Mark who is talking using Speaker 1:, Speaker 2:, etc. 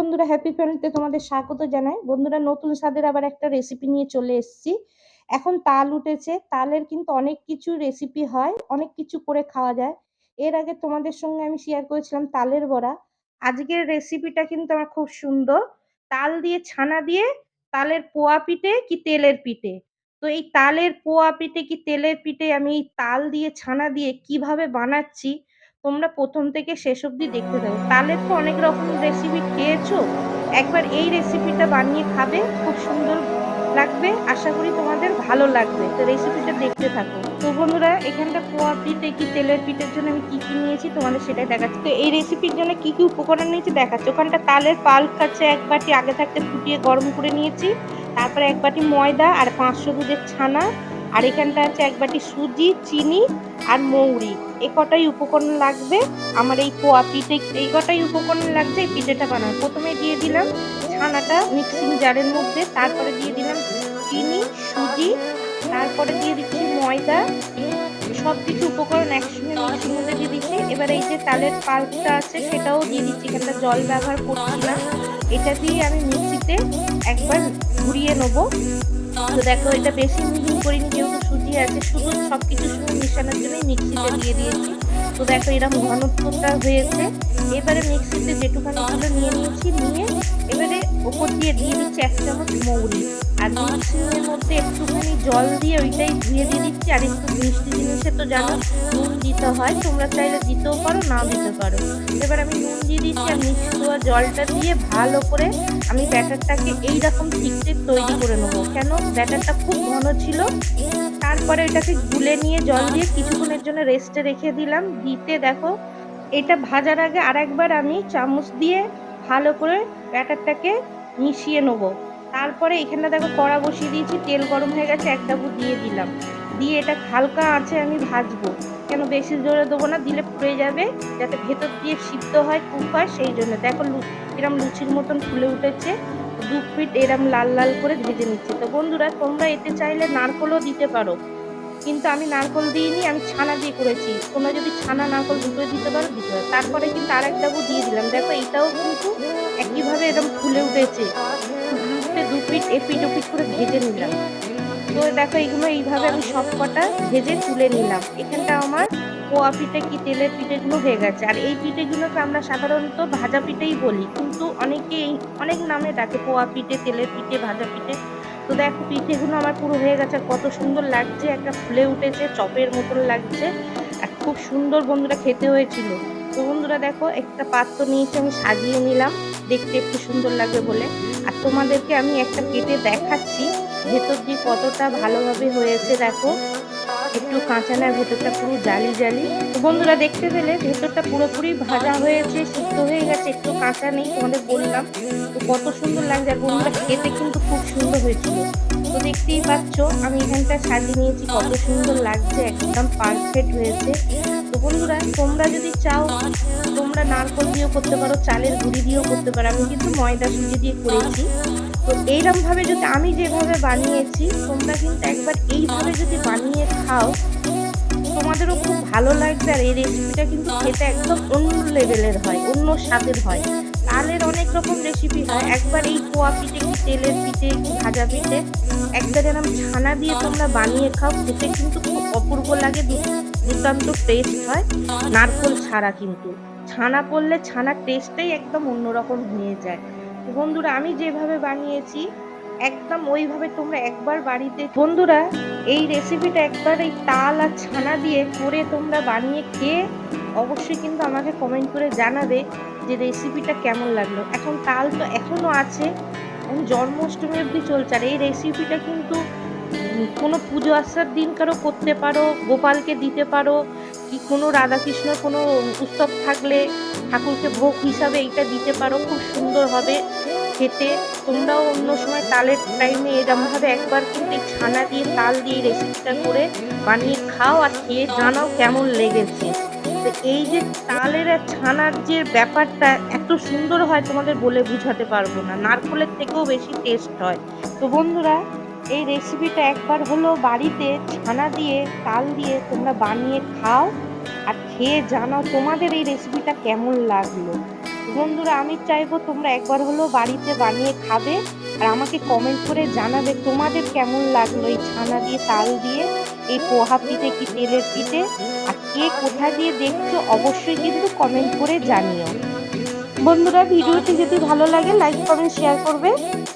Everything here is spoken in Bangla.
Speaker 1: বন্ধুরা হ্যাপি ফ্যামিলিতে তোমাদের স্বাগত জানাই। বন্ধুরা, নতুন স্বাদের আবার একটা রেসিপি নিয়ে চলে এসেছি। এখন তাল উঠেছে। তালের কিন্তু অনেক কিছু রেসিপি হয়, অনেক কিছু করে খাওয়া যায়। এর আগে তোমাদের সঙ্গে আমি শেয়ার করেছিলাম তালের বড়া। আজকের রেসিপিটা কিন্তু আমার খুব সুন্দর। তাল দিয়ে ছানা দিয়ে তালের পোয়া পিঠে কি তেলের পিঠে? তো এই তালের পোয়া পিঠে কি তেলের পিঠে আমি তাল দিয়ে ছানা দিয়ে কীভাবে বানাচ্ছি তোমরা প্রথম থেকে শেষ অবধি দেখতে থাকো। তালের তো অনেক রকম রেসিপি খেয়েছো। একবার এই রেসিপিটা বানিয়ে খাবে, খুব সুন্দর লাগবে। আশা করি তোমাদের ভালো লাগবে। তো রেসিপিটা দেখতে থাকো। তো বন্ধুরা এখানটা পোয়া পিঠে কি তেলের পিঠের জন্য আমি কি কি নিয়েছি তোমাদের সেটাই দেখাচ্ছি। তো এই রেসিপির জন্য কি কি উপকরণ নিয়েছি দেখাচ্ছি। ওখানটা তালের পাল কাছে এক বাটি আগে থাকতে ফুটিয়ে গরম করে নিয়েছি। তারপরে এক বাটি ময়দা আর পাঁচশো দুধের ছানা। আর এখানটা আছে এক বাটি সুজি, চিনি আর মৌরি। এ কটাই উপকরণ লাগবে? আমার এই পোয়া পিঠে, এই কটাই উপকরণ লাগছে, এই পিঠেটা বানানো প্রথমে দিয়ে দিলাম ছানাটা মিক্সিং জারের মধ্যে, তারপরে দিয়ে দিলাম চিনি, সুজি, তারপরে দিয়ে দিচ্ছি ময়দা। সব কিছু উপকরণ একসঙ্গে মিক্সির মধ্যে দিয়ে দিচ্ছি। এবার এই যে তালের পাল্পটা আছে, সেটাও দিয়ে দিচ্ছি। এখানটা জল ব্যবহার করছি না। এটা দিয়ে আমি মিক্সিতে একবার ঘুরিয়ে নেব। তো দেখো, এটা বেশি মিহি করিনি যেহেতু সুজি আছে শুধু সব কিছু শুধু মিশানোর জন্যই মিক্সিতে দিয়ে দিয়েছি। তো দেখো এরকম ঘনত্বটা হয়েছে। এবারে মিক্সিতে যেটুখানি ছিল নিয়ে নিয়েছি নিয়ে এবারে ওপর দিয়ে দিয়ে দিচ্ছি এক চামচ মৌরি। আর মিক্সিংয়ের মধ্যে একটুখানি জল দিয়ে ওইটাই ধুয়ে দিয়ে দিচ্ছি। আর একটু মিষ্টি জিনিসে তো জানো, নুন দিতে হয়। তোমরা চাইলে দিতেও পারো, নাও দিতে পারো। এবার আমি নুন দিয়ে দিচ্ছি আর মিক্সি দেওয়া জলটা দিয়ে ভালো করে আমি ব্যাটারটাকে এইরকম ঠিক ঠিক তৈরি করে নেব। কেন? ব্যাটারটা খুব ঘন ছিল। তারপরে এটাকে গুলে নিয়ে জল দিয়ে কিছুক্ষণের জন্য রেস্টে রেখে দিলাম। দিতে দেখো। এটা ভাজার আগে আরেকবার আমি চামচ দিয়ে ভালো করে ব্যাটারটাকে মিশিয়ে নেব। তারপরে এখানে দেখো কড়া বসিয়ে দিয়েছি, তেল গরম হয়ে গেছে, এক ডাবু দিয়ে দিলাম। দিয়ে এটা হালকা আছে আমি ভাজবো। কেন বেশি জোরে দেবো না, দিলে পুড়ে যাবে, যাতে ভেতর দিয়ে সিদ্ধ হয় কুক হয় সেই জন্য। দেখো এরম লুচির মতন ফুলে উঠেছে। দু ফিট এরম লাল লাল করে ভেজে নিচ্ছে। তো বন্ধুরা, তোমরা এতে চাইলে নারকলও দিতে পারো। কিন্তু আমি নারকল দিইনি, আমি ছানা দিয়ে করেছি। তোমরা যদি ছানা, নারকল দুটোই দিতে পারো দিতে পারো। তারপরে কিন্তু আর একটা দিয়ে দিলাম। দেখো এটাও কিন্তু একইভাবে এরকম ফুলে উঠেছে। দু ফিট এপিট ওপিট করে ভেজে নিলাম। তো দেখো, এইগুলো এইভাবে আমি সব কটা ভেজে তুলে নিলাম। এখানটা আমার পোয়া পিঠে কি তেলের পিঠেগুলো হয়ে গেছে। আর এই পিঠেগুলোকে আমরা সাধারণত ভাজা পিঠেই বলি। কিন্তু অনেকে অনেক নামে ডাকে পোয়া পিঠে, তেলের পিঠে, ভাজা পিঠে। তো দেখো পিঠেগুলো আমার পুরো হয়ে গেছে কত সুন্দর লাগছে, একটা ফুলে উঠেছে, চপের মতন লাগছে, আর খুব সুন্দর বন্ধুরা খেতে হয়েছিল। তো বন্ধুরা দেখো, একটা পাত্র নিয়েছি, আমি সাজিয়ে নিলাম, দেখতে একটু সুন্দর লাগবে বলে। আর তোমাদেরকে আমি একটা কেটে দেখাচ্ছি, ভেতর দিয়ে কতটা ভালোভাবে হয়েছে দেখো। একটু কাঁচা না ভেতরটা পুরো জালি জালি। তো বন্ধুরা দেখতে পেলে ভেতরটা পুরোপুরি ভাজা হয়েছে, সিদ্ধ হয়ে গেছে, একটু কাঁচা নেই তোমাদের বললাম। তো কত সুন্দর লাগছে, আর বন্ধুরা খেতে কিন্তু খুব সুন্দর হয়েছিল। তো দেখতেই পাচ্ছ, আমি এখানটা সাজিয়ে নিয়েছি, কত সুন্দর লাগছে, একদম পারফেক্ট হয়েছে। তো বন্ধুরা, তোমরা যদি চাও, তোমরা নারকল দিয়েও করতে পারো, চালের গুঁড়ি দিয়েও করতে পারো। আমি কিন্তু ময়দা সুজি দিয়ে করেছি। তো এইরকমভাবে যদি আমি যেভাবে বানিয়েছি, তোমরা কিন্তু একবার এইভাবে যদি বানিয়ে খাও, তোমাদেরও খুব ভালো লাগবে। আর এই রেসিপিটা কিন্তু খেতে একদম অন্য লেভেলের হয়, অন্য স্বাদের হয়। তালের অনেক রকম রেসিপি হয়। একবার এই পোয়া পিঠে কি, তেলের পিঠে কি, ভাজা পিঠে একবার যেরকম ছানা দিয়ে তোমরা বানিয়ে খাও, খেতে কিন্তু খুব অপূর্ব লাগে দুর্দান্ত টেস্ট হয়। নারকল ছাড়া কিন্তু। ছানা পড়লে ছানার টেস্টটাই একদম অন্যরকম হয়ে যায়। বন্ধুরা, আমি যেভাবে বানিয়েছি, একদম ওইভাবে তোমরা একবার বাড়িতে, বন্ধুরা, এই রেসিপিটা একবার এই তাল আর ছানা দিয়ে করে তোমরা বানিয়ে খেয়ে অবশ্যই কিন্তু আমাকে কমেন্ট করে জানাবে যে রেসিপিটা কেমন লাগল। এখন তাল তো এখনও আছে জন্মাষ্টমী অবধি চলছে, আর এই রেসিপিটা কিন্তু কোনো পুজো আসার দিন কারও করতে পারো, গোপালকে দিতে পারো কি কোনো রাধাকৃষ্ণর কোনো উৎসব থাকলে ঠাকুরকে ভোগ হিসাবে এইটা দিতে পারো? খুব সুন্দর হবে খেতে। তোমরাও অন্য সময় তালের টাইমে এরমভাবে একবার কিন্তু ছানা দিয়ে, তাল দিয়ে রেসিপিটা করে বানিয়ে খাও আর খেয়ে জানাও কেমন লেগেছে। তো এই যে তালের আর ছানার যে ব্যাপারটা, এত সুন্দর হয় তোমাদের বলে বুঝাতে পারব না। নারকলের থেকেও বেশি টেস্ট হয়। তো বন্ধুরা এই রেসিপিটা একবার হলো বাড়িতে ছানা দিয়ে, তাল দিয়ে তোমরা বানিয়ে খাও আর খেয়ে জানাও তোমাদের এই রেসিপিটা কেমন লাগল। বন্ধুরা, আমি চাইব তোমরা একবার হলেও বাড়িতে বানিয়ে খাবে আর আমাকে কমেন্ট করে জানাবে তোমাদের কেমন লাগল এই ছানা দিয়ে, তাল দিয়ে, এই পোহা পিঠে কি তেলের পিঠে আর কে কোথা দিয়ে দেখছ অবশ্যই কিন্তু কমেন্ট করে জানিও। বন্ধুরা, ভিডিওটি যদি ভালো লাগে লাইক কমেন্ট শেয়ার করবে।